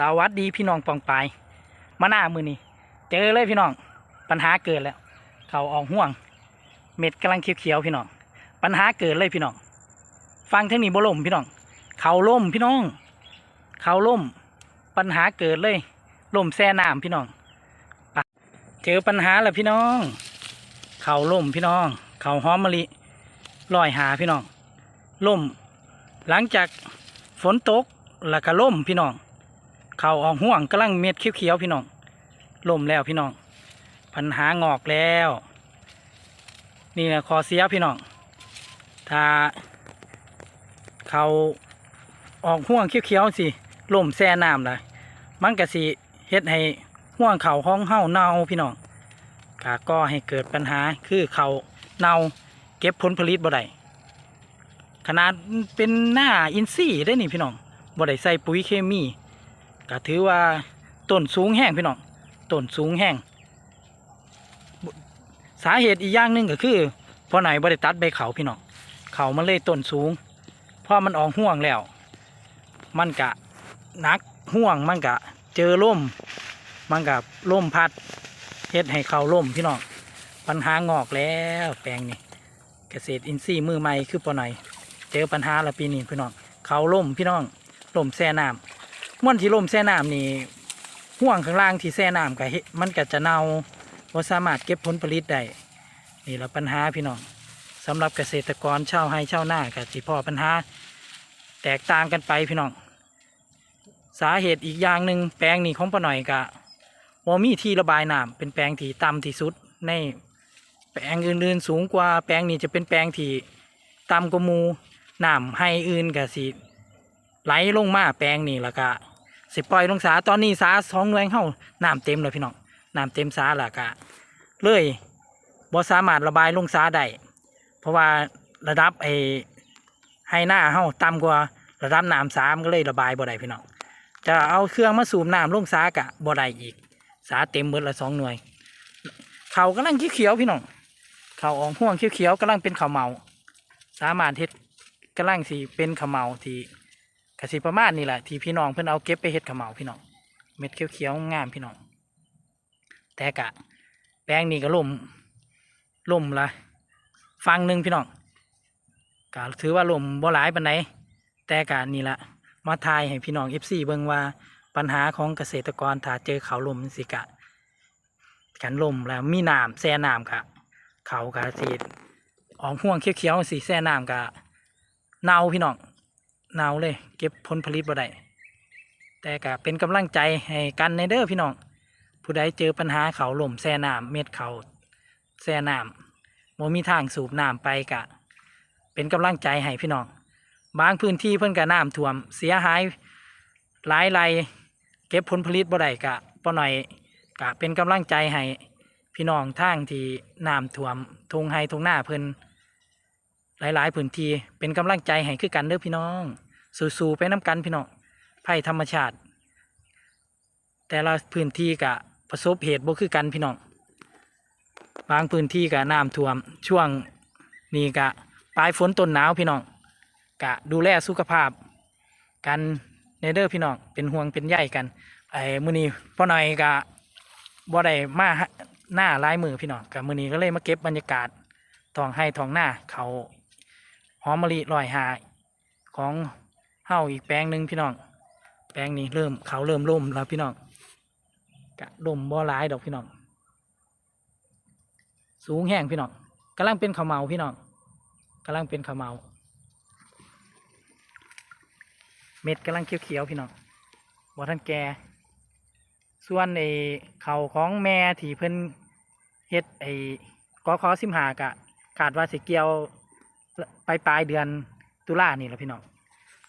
สวัสดีพี่น้องปองปายมาหน้ามือนี่เจอเลยพี่น้อง ปัญหาเกิดแล้ว เขาออกห่วง เม็ดกำลังเขียวๆพี่น้อง ปัญหาเกิดเลยพี่น้อง ฟังเทคนิคบ่ล่มพี่น้อง เขาล่มพี่น้อง เขาล่ม ปัญหาเกิดเลยล่มแซ่น้ำพี่น้องเจอปัญหาแล้วพี่น้อง เขาล่มพี่น้อง เขาหอมมะลิลอยหาพี่น้องล่ม หลังจากฝนตกแล้วก็ล่มพี่น้อง เขาออกห่วงกำลังเม็ดเขียวๆพี่น้องล่มแล้วพี่น้องปัญหางอกแล้ว นี่นะคอเสียพี่น้องถ้าเขาออกห่วงเขียวๆสิล่มแซ่น้ำเลยมันก็สิเฮ็ดให้ห่วงเขาห้องเห่าเน่าพี่น้องกก็ให้เกิดปัญหาคือเขาเน่าเก็บผลผลิตบ่ได้ขนาดเป็นหน้าอินทรีย์ได้นี่พี่น้องบ่ได้ใส่ปุ๋ยเคมี ก็ถือว่าต้นสูงแห้งพี่น้องต้นสูงแห้งสาเหตุอีกอย่างหนึ่งก็คือพอไหนบ่ได้ตัดใบเขาพี่น้องเขามันเลยต้นสูงพอมันออกห่วงแล้ว มันกะนักห่วงมันกะเจอล่มมันกะล่มพัดเฮ็ดให้เขาล่มพี่น้องปัญหางอกแล้วแปลงนี่เกษตรอินทรีย์มือใหม่คือปอไหนเจอปัญหาละปีนี้พี่น้องเขาล่มพี่น้องล่มแซ่น้ำ ม่วนที่ล่มแซ่น้ำนี่ห่วงข้างล่างที่แซ่น้ำกะมันก็จะเน่าบ่สามารถเก็บผลผลิตได้นี่ละปัญหาพี่น้องสำหรับเกษตรกรเช่าวไร่ชาวนากับสิพ่อปัญหา แตกต่างกันไปพี่น้อง สาเหตุอีกอย่างหนึ่งแปลงนี้ของป้าหน่อยกะว่ามีที่ระบายน้ำเป็นแปลงที่ต่ำที่สุด ในแปลงอื่นๆ สูงกว่าแปลงนี้จะเป็นแปลงที่ต่ำกว่ามูน้ำให้อื่นกับสิไหลลงมาแปลงนี้ล้วก็ สิปล่อยลงสาตอนนี้สาสองหน่วยเข้าน้ำเต็มเลยพี่น้องน้ำเต็มสาแล้วก็เลยบ่สามารถระบายลงสาได้เพราะว่าระดับไอ้ให้หน้าเฮาต่ำกว่าระดับน้ำสามก็เลยระบายบ่ได้พี่น้องจะเอาเครื่องมาสูบน้ำลงสากะบ่ได้อีก สาเต็มเบิดละสองหน่วยเขากำลังเขียวๆพี่น้องเขาออกห่วงเขียวๆกำลังเป็นข้าเมา สามารถเฮ็ดกำลังสีเป็นข้าเมาที่ กสิประมาณนี่แหละที่พี่น้องเพิ่อนเอาเก็บไปเฮ็ดข้าวเมาพี่น้องเม็ดเขียวๆงามพี่น้อง แต่กะ แปลงนี้ก็ล่มล่มละฟังหนึ่งพี่น้องก็ถือว่าล่มบ่หลายปานใดแต่กะนี่ละมาทายให้พี่น้องเอฟซีเบิ่งว่าปัญหาของเกษตรกรถ้าเจอเขาวลมสิกะกันลมแล้วมีน้ำแซ่น้ำกะเขากะสีออกห่วงเขียวๆสีแซ่น้ำกะเน่าพี่น้อง เน่าเลย เก็บผลผลิตบ่ได้แต่กะเป็นกำลังใจให้กันในเด้อพี่น้อง ผู้ใดเจอปัญหาเขาวลมแซ่น้ำเม็ดเขาแซ่น้ำโมมีทางสูบน้ำไปกะ เป็นกำลังใจให้พี่น้อง บางพื้นที่เพิ่นก็น้ำท่วม เสียหายหลายไรเก็บผลผลิตบ่ได้กะบ่หน่อยกะเป็นกำลังใจให้พี่น้องทางที่น้ำท่วมทงไฮทงหน้าเพิ่นหลาย ๆ พื้นที่เป็นกำลังใจให้คือกันเด้อพี่น้อง สู้ๆไปน้กันพี่น้องภัยธรรมชาติ แต่ละพื้นที่กะประสบเหตุบ่คือกันพี่น้องบางพื้นที่กะน้ำท่วม ช่วงนี้กะปลายฝนต้นหนาวพี่น้องกะดูแลสุขภาพ กันในเด้อพี่น้องเป็นห่วงเป็นใยกันไอ้มือนี้พ่อหน่อยกะบ่ได้มาหน้าลายมือพี่น้องกะมื้อนี้ก็เลยมาเก็บบรรยากาศทองให้ทองหน้าเขาหอมมะลิลอยหาของ เฮาอีกแปลงหนึ่งพี่น้อง แปลงนี้เริ่มเขาเริ่มล่มแล้วพี่น้องกะล่มบ่หลายดอกพี่น้อง สูงแห้งพี่น้องกำลังเป็นขาเมาพี่น้องกำลังเป็นขาเมา เม็ดกำลังเขียวๆพี่น้องบ่ท่านแกส่วนไอ้เขาของแม่ที่เพิ่นเฮ็ดไอ้กอขอสิมหากะขาดว่าสิเกี่ยวปลายปลายเดือนตุลานี่แหละพี่น้อง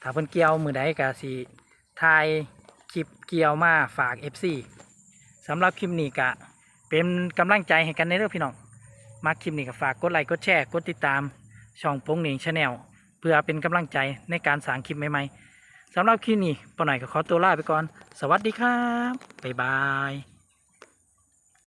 ถ้าเพิ่นเกี่ยวมือใดกะสิถ่ายคลิปเกี่ยวมาฝาก FC สำหรับคลิปนี้กะเป็นกำลังใจให้กันในเรื่องพี่น้องมาคลิปนี้ก็ฝากกดไลค์กดแชร์กดติดตามช่องโป้งเหน่งชาแนลเพื่อเป็นกำลังใจในการสร้างคลิปใหม่ๆสำหรับคลิปนี้ปอหน่อยก็ขอตัวลาไปก่อน สวัสดีครับ บ๊ายบาย